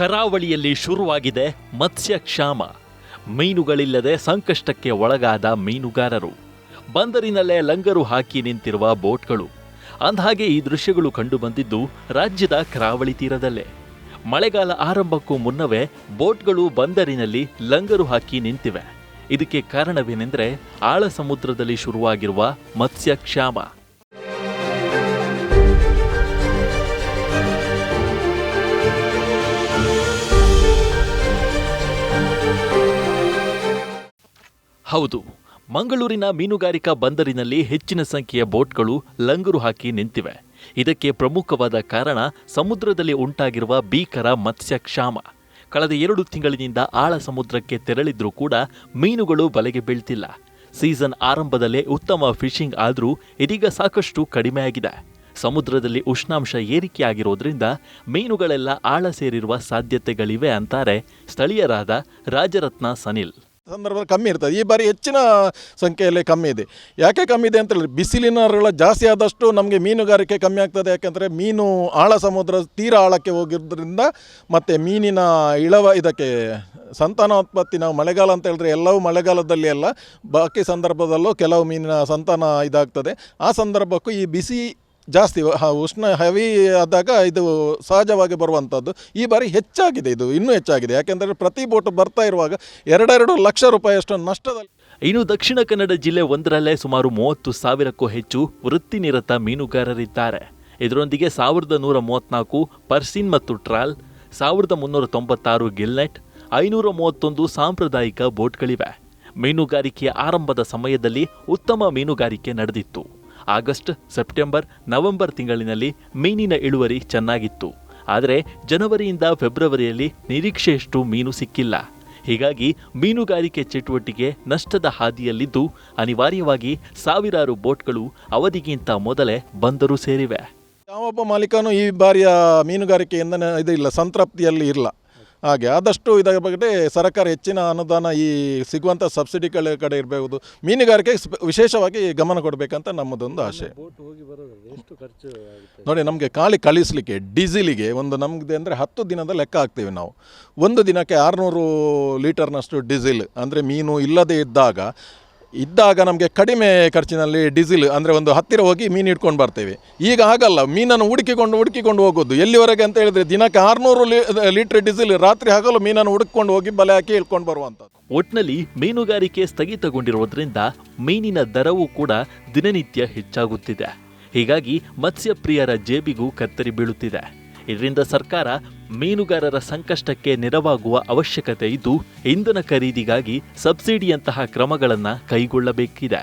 ಕರಾವಳಿಯಲ್ಲಿ ಶುರುವಾಗಿದೆ ಮತ್ಸ್ಯಕ್ಷಾಮ. ಮೀನುಗಳಿಲ್ಲದೆ ಸಂಕಷ್ಟಕ್ಕೆ ಒಳಗಾದ ಮೀನುಗಾರರು. ಬಂದರಿನಲ್ಲೇ ಲಂಗರು ಹಾಕಿ ನಿಂತಿರುವ ಬೋಟ್ಗಳು. ಅಂದಹಾಗೆ ಈ ದೃಶ್ಯಗಳು ಕಂಡುಬಂದಿದ್ದು ರಾಜ್ಯದ ಕರಾವಳಿ ತೀರದಲ್ಲೇ. ಮಳೆಗಾಲ ಆರಂಭಕ್ಕೂ ಮುನ್ನವೇ ಬೋಟ್ಗಳು ಬಂದರಿನಲ್ಲಿ ಲಂಗರು ಹಾಕಿ ನಿಂತಿವೆ. ಇದಕ್ಕೆ ಕಾರಣವೇನೆಂದರೆ ಆಳ ಸಮುದ್ರದಲ್ಲಿ ಶುರುವಾಗಿರುವ ಮತ್ಸ್ಯ ಹೌದು, ಮಂಗಳೂರಿನ ಮೀನುಗಾರಿಕಾ ಬಂದರಿನಲ್ಲಿ ಹೆಚ್ಚಿನ ಸಂಖ್ಯೆಯ ಬೋಟ್ಗಳು ಲಂಗರು ಹಾಕಿ ನಿಂತಿವೆ. ಇದಕ್ಕೆ ಪ್ರಮುಖವಾದ ಕಾರಣ ಸಮುದ್ರದಲ್ಲಿ ಉಂಟಾಗಿರುವ ಭೀಕರ ಮತ್ಸ್ಯ ಕ್ಷಾಮ ಕಳೆದ ಎರಡು ತಿಂಗಳಿನಿಂದ ಆಳ ಸಮುದ್ರಕ್ಕೆ ತೆರಳಿದ್ರೂ ಕೂಡ ಮೀನುಗಳು ಬಲೆಗೆ ಬೀಳ್ತಿಲ್ಲ. ಸೀಸನ್ ಆರಂಭದಲ್ಲೇ ಉತ್ತಮ ಫಿಶಿಂಗ್ ಆದರೂ ಇದೀಗ ಸಾಕಷ್ಟು ಕಡಿಮೆಯಾಗಿದೆ ಸಮುದ್ರದಲ್ಲಿ ಉಷ್ಣಾಂಶ ಏರಿಕೆಯಾಗಿರೋದ್ರಿಂದ ಮೀನುಗಳೆಲ್ಲ ಆಳ ಸೇರಿರುವ ಸಾಧ್ಯತೆಗಳಿವೆ ಅಂತಾರೆ ಸ್ಥಳೀಯರಾದ ರಾಜರತ್ನ ಸನಿಲ್. ಸಂದರ್ಭದಲ್ಲಿ ಕಮ್ಮಿ ಇರ್ತದೆ. ಈ ಬಾರಿ ಹೆಚ್ಚಿನ ಸಂಖ್ಯೆಯಲ್ಲಿ ಕಮ್ಮಿ ಇದೆ. ಯಾಕೆ ಕಮ್ಮಿ ಇದೆ ಅಂತ ಹೇಳಿದ್ರೆ ಬಿಸಿಲಿನ ಜಾಸ್ತಿ ಆದಷ್ಟು ನಮಗೆ ಮೀನುಗಾರಿಕೆ ಕಮ್ಮಿ ಆಗ್ತದೆ. ಯಾಕೆಂದರೆ ಮೀನು ಆಳ ಸಮುದ್ರ ತೀರ ಆಳಕ್ಕೆ ಹೋಗಿರೋದ್ರಿಂದ ಮತ್ತು ಮೀನಿನ ಇಳವ ಇದಕ್ಕೆ ಸಂತಾನೋತ್ಪತ್ತಿ ನಾವು ಮಳೆಗಾಲ ಅಂತ ಹೇಳಿದ್ರೆ ಎಲ್ಲವೂ ಮಳೆಗಾಲದಲ್ಲಿ ಅಲ್ಲ. ಬಾಕಿ ಸಂದರ್ಭದಲ್ಲೂ ಕೆಲವು ಮೀನಿನ ಸಂತಾನ ಇದಾಗ್ತದೆ. ಆ ಸಂದರ್ಭಕ್ಕೂ ಈ ಬಿಸಿ ಜಾಸ್ತಿ ಉಷ್ಣ ಹೆವಿ ಆದಾಗ ಇದು ಸಹಜವಾಗಿ ಬರುವಂಥದ್ದು ಈ ಬಾರಿ ಹೆಚ್ಚಾಗಿದೆ ಇದು, ಇನ್ನೂ ಹೆಚ್ಚಾಗಿದೆ. ಯಾಕೆಂದರೆ ಪ್ರತಿ ಬೋಟ್ ಬರ್ತಾ ಇರುವಾಗ ಎರಡೆರಡು ಲಕ್ಷ ರೂಪಾಯಿಯಷ್ಟು ನಷ್ಟದಲ್ಲಿ ಇನ್ನು ದಕ್ಷಿಣ ಕನ್ನಡ ಜಿಲ್ಲೆ ಒಂದರಲ್ಲೇ ಸುಮಾರು ಮೂವತ್ತು ಸಾವಿರಕ್ಕೂ ಹೆಚ್ಚು ವೃತ್ತಿನಿರತ ಮೀನುಗಾರರಿದ್ದಾರೆ. ಇದರೊಂದಿಗೆ ಸಾವಿರದ ನೂರ ಮೂವತ್ತ್ನಾಲ್ಕು ಪರ್ಸಿನ್ ಮತ್ತು ಟ್ರಾಲ್, ಸಾವಿರದ ಮುನ್ನೂರ ತೊಂಬತ್ತಾರು ಗಿಲ್ನೆಟ್, ಐನೂರ ಮೂವತ್ತೊಂದು ಸಾಂಪ್ರದಾಯಿಕ ಬೋಟ್ಗಳಿವೆ. ಮೀನುಗಾರಿಕೆಯ ಆರಂಭದ ಸಮಯದಲ್ಲಿ ಉತ್ತಮ ಮೀನುಗಾರಿಕೆ ನಡೆದಿತ್ತು. ಆಗಸ್ಟ್, ಸೆಪ್ಟೆಂಬರ್, ನವೆಂಬರ್ ತಿಂಗಳಿನಲ್ಲಿ ಮೀನಿನ ಇಳುವರಿ ಚೆನ್ನಾಗಿತ್ತು. ಆದರೆ ಜನವರಿಯಿಂದ ಫೆಬ್ರವರಿಯಲ್ಲಿ ನಿರೀಕ್ಷೆಯಷ್ಟು ಮೀನು ಸಿಕ್ಕಿಲ್ಲ. ಹೀಗಾಗಿ ಮೀನುಗಾರಿಕೆ ಚಟುವಟಿಕೆ ನಷ್ಟದ ಹಾದಿಯಲ್ಲಿದ್ದು ಅನಿವಾರ್ಯವಾಗಿ ಸಾವಿರಾರು ಬೋಟ್ಗಳು ಅವಧಿಗಿಂತ ಮೊದಲೇ ಬಂದರು ಸೇರಿವೆ. ಯಾವೊಬ್ಬ ಮಾಲೀಕನು ಈ ಬಾರಿಯ ಮೀನುಗಾರಿಕೆಯಿಂದ ಇದು ಇಲ್ಲ, ಸಂತೃಪ್ತಿಯಲ್ಲಿ ಇಲ್ಲ. ಹಾಗೆ ಆದಷ್ಟು ಇದರ ಬಗ್ಗೆ ಸರ್ಕಾರ ಹೆಚ್ಚಿನ ಅನುದಾನ ಈ ಸಿಗುವಂಥ ಸಬ್ಸಿಡಿಗಳ ಕಡೆ ಇರಬಹುದು. ಮೀನುಗಾರಿಕೆ ವಿಶೇಷವಾಗಿ ಗಮನ ಕೊಡಬೇಕಂತ ನಮ್ಮದೊಂದು ಆಶೆ. ನೋಡಿ ನಮಗೆ ಖಾಲಿ ಕಳಿಸಲಿಕ್ಕೆ ಡೀಸಿಲಿಗೆ ಒಂದು ನಮಗೆ ಅಂದರೆ ಹತ್ತು ದಿನದ ಲೆಕ್ಕ ಹಾಕ್ತೀವಿ ನಾವು. ಒಂದು ದಿನಕ್ಕೆ ಆರುನೂರು ಲೀಟರ್ನಷ್ಟು ಡೀಸಿಲ್ ಅಂದರೆ ಮೀನು ಇಲ್ಲದೇ ಇದ್ದಾಗ ಇದ್ದಾಗ ನಮಗೆ ಕಡಿಮೆ ಖರ್ಚಿನಲ್ಲಿ ಡೀಸಿಲ್ ಅಂದರೆ ಒಂದು ಹತ್ತಿರ ಹೋಗಿ ಮೀನು ಇಟ್ಕೊಂಡು ಬರ್ತೇವೆ. ಈಗ ಆಗಲ್ಲ ಮೀನನ್ನು ಹುಡುಕಿಕೊಂಡು ಹುಡುಕಿಕೊಂಡು ಹೋಗೋದು. ಎಲ್ಲಿವರೆಗೆ ಅಂತ ಹೇಳಿದ್ರೆ ದಿನಕ್ಕೆ ಆರುನೂರು ಲೀಟರ್ ಡೀಸೆಲ್ ರಾತ್ರಿ ಹಗಲು ಮೀನನ್ನು ಹುಡುಕೊಂಡು ಹೋಗಿ ಬಲೆ ಹಾಕಿ ಇಳ್ಕೊಂಡು ಬರುವಂಥದ್ದು. ಒಟ್ನಲ್ಲಿ ಮೀನುಗಾರಿಕೆ ಸ್ಥಗಿತಗೊಂಡಿರುವುದರಿಂದ ಮೀನಿನ ದರವೂ ಕೂಡ ದಿನನಿತ್ಯ ಹೆಚ್ಚಾಗುತ್ತಿದೆ. ಹೀಗಾಗಿ ಮತ್ಸ್ಯಪ್ರಿಯರ ಜೇಬಿಗೂ ಕತ್ತರಿ ಬೀಳುತ್ತಿದೆ. ಇದರಿಂದ ಸರ್ಕಾರ ಮೀನುಗಾರರ ಸಂಕಷ್ಟಕ್ಕೆ ನೆರವಾಗುವ ಅವಶ್ಯಕತೆ ಇದ್ದು ಇಂಧನ ಖರೀದಿಗಾಗಿ ಸಬ್ಸಿಡಿಯಂತಹ ಕ್ರಮಗಳನ್ನು ಕೈಗೊಳ್ಳಬೇಕಿದೆ.